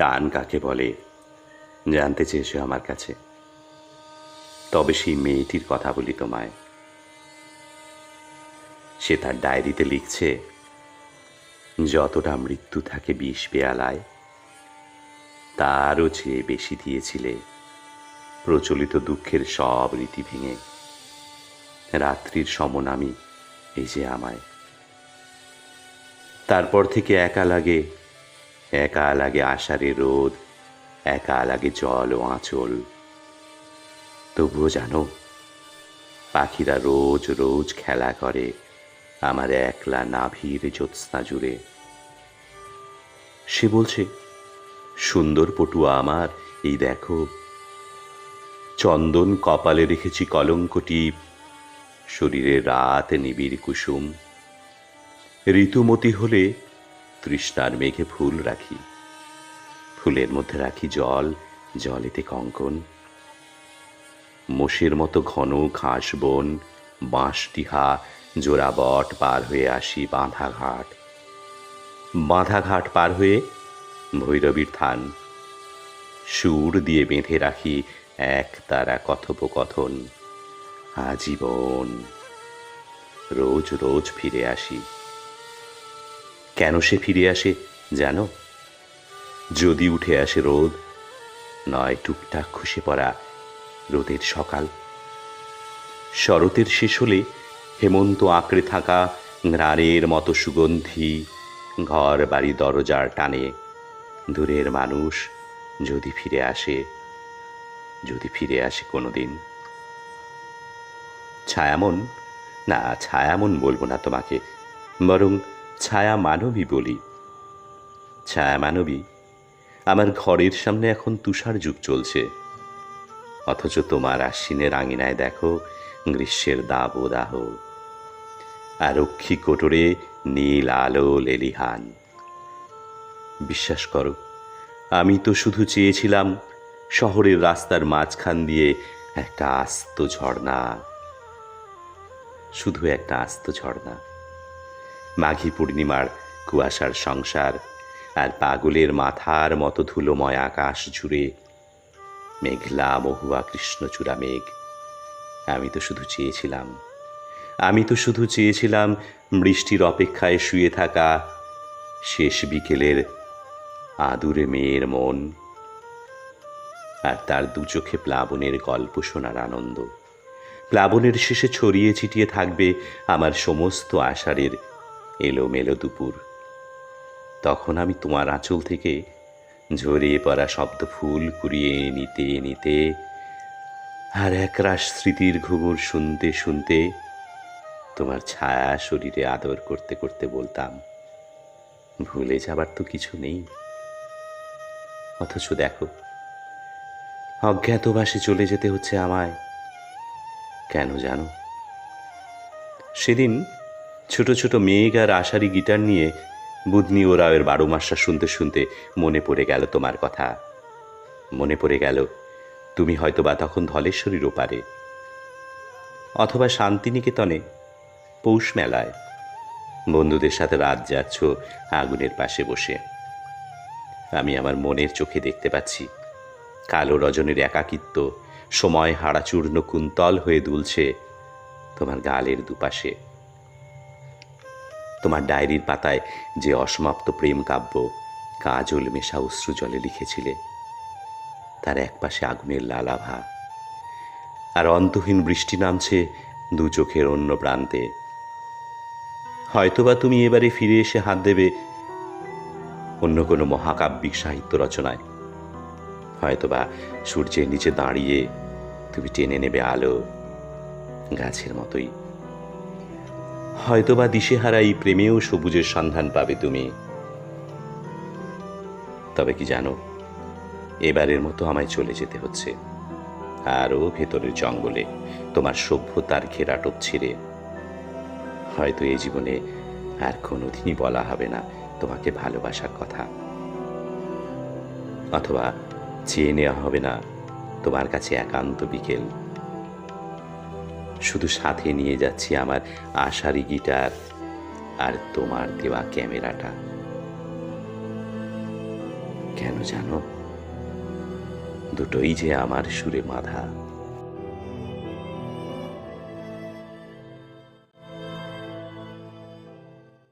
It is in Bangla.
টান কাকে বলে? জানতে চেয়েছো আমার কাছে। তবে সেই মেয়েটির কথা বলি তোমায়। সে তার ডায়েরিতে লিখছে, যতটা মৃত্যু থাকে বিষ পেয়ালায়, তারও চেয়ে বেশি দিয়েছিলে প্রচলিত দুঃখের সব রীতি ভেঙে। রাত্রির সমনামি এই যে আমায়। তারপর থেকে একা লাগে একা লাগে আষাঢ়ে রোদ একা লাগে জল ও আঁচল। তবুও জানো, পাখিরা রোজ রোজ খেলা করে আমার একলা নাভির জ্যোৎস্না জুড়ে। সে বলছে, সুন্দর পটুয়া আমার, এই দেখো, চন্দন কপালে রেখেছি কলঙ্কটি, শরীরে রাত নিবিড় কুসুম। ঋতুমতি হলে তৃষ্ণার মেঘে ফুল রাখি। ফুলের মধ্যে রাখি জল, জলেতে কঙ্কন। মোষের মতো ঘন ঘাস বন বাঁশটিহা জোড়াবট পার হয়ে আসি বাঁধা ঘাট বাঁধা ঘাট পার হয়ে ভৈরবীর থান। সুর দিয়ে বেঁধে রাখি এক তারা কথোপকথন। আজীবন রোজ রোজ ফিরে আসি। কেন সে ফিরে আসে, জানো? যদি উঠে আসে রোদ, নয় টুকটাক খসে পড়া রোদের সকাল। শরতের শেষ হলে হেমন্ত আঁকড়ে থাকা ঘ্রাণের মতো সুগন্ধি ঘর বাড়ি দরজার টানে। দূরের মানুষ যদি ফিরে আসে, যদি ফিরে আসে কোনোদিন। ছায়ামন, না, ছায়ামন বলব না তোমাকে, বরং ছায়া মানবী বলি। ছায়া মানবী আমার ঘরের সামনে এখন তুষার যুগ চলছে। অথচ তোমার আশ্বিনের আঙিনায় দেখো গ্রীষ্মের দাব ও দাহ আরক্ষী কোটরে নীল আলো লেলিহান। বিশ্বাস করো, আমি তো শুধু চেয়েছিলাম শহরের রাস্তার মাঝখান দিয়ে একটা আস্ত ঝর্ণা। শুধু একটা আস্ত ঝর্ণা। মাঘী পূর্ণিমার কুয়াশার সংসার আর পাগলের মাথার মতো ধুলোময় আকাশ জুড়ে মেঘলা মহুয়া কৃষ্ণচূড়া মেঘ। আমি তো শুধু চেয়েছিলাম, আমি তো শুধু চেয়েছিলাম বৃষ্টির অপেক্ষায় শুয়ে থাকা শেষ বিকেলের আদুরে মেয়ের মন আর তার দু চোখে প্লাবনের গল্প শোনার আনন্দ। প্লাবনের শেষে ছড়িয়ে ছিটিয়ে থাকবে আমার সমস্ত আষাঢ়ের এলোমেলো দুপুর। তখন আমি তোমার আঁচল থেকে ঝরিয়ে পড়া শব্দ ফুল কুড়িয়ে নিতে নিতে আর একরাশ স্মৃতির ঘুঙুর শুনতে শুনতে তোমার ছায়া শরীরে আদর করতে করতে বলতাম, ভুলে যাবার তো কিছু নেই। অথচ দেখো, অজ্ঞাতবাসে চলে যেতে হচ্ছে আমায়। কেন জানো? সেদিন ছোট ছোট মেঘ আর আষাঢ়ি গিটার নিয়ে বুধনি ও রায়ের বারো মাসটা শুনতে শুনতে মনে পড়ে গেল তোমার কথা। মনে পড়ে গেল, তুমি হয়তো বা তখন ধলেশ্বরীর ওপারে অথবা শান্তিনিকেতনে পৌষ মেলায় বন্ধুদের সাথে রাত যাচ্ছ আগুনের পাশে বসে। আমি আমার মনের চোখে দেখতে পাচ্ছি, কালো রজনের একাকিত্ব, সময় হাড়াচূর্ণ কুন্তল হয়ে দুলছে তোমার গালের দুপাশে। তোমার ডায়েরির পাতায় যে অসমাপ্ত প্রেম কাব্য, কাজল মেশা অশ্রু জলে লিখেছিলে, তার একপাশে আগুনের লালাভা আর অন্তহীন বৃষ্টি নামছে দু চোখের অন্য প্রান্তে। হয়তোবা তুমি এবারে ফিরে এসে হাত দেবে অন্য কোনো মহাকাব্যিক সাহিত্য রচনায়। হয়তোবা সূর্যের নিচে দাঁড়িয়ে তুমি টেনে নেবে আলো গাছের মতোই। হয়তোবা দিশেহারা এই প্রেমেও সবুজের সন্ধান পাবে তুমি। তবে কি জানো, এবারের মতো আমায় চলে যেতে হচ্ছে। আরও ভেতরের জঙ্গলে তোমার সভ্যতার ঘেরাটোপ ছিঁড়ে। হয়তো এই জীবনে আর কোনোদিনই বলা হবে না তোমাকে ভালোবাসার কথা। অথবা চেয়ে নেওয়া হবে না তোমার কাছে একান্ত বিকেল। শুধু সাথে নিয়ে যাচ্ছি আমার আশারি গিটার আর তোমার দেওয়া ক্যামেরাটা। কেন জানো? দুটোই যে আমার সুরে বাঁধা।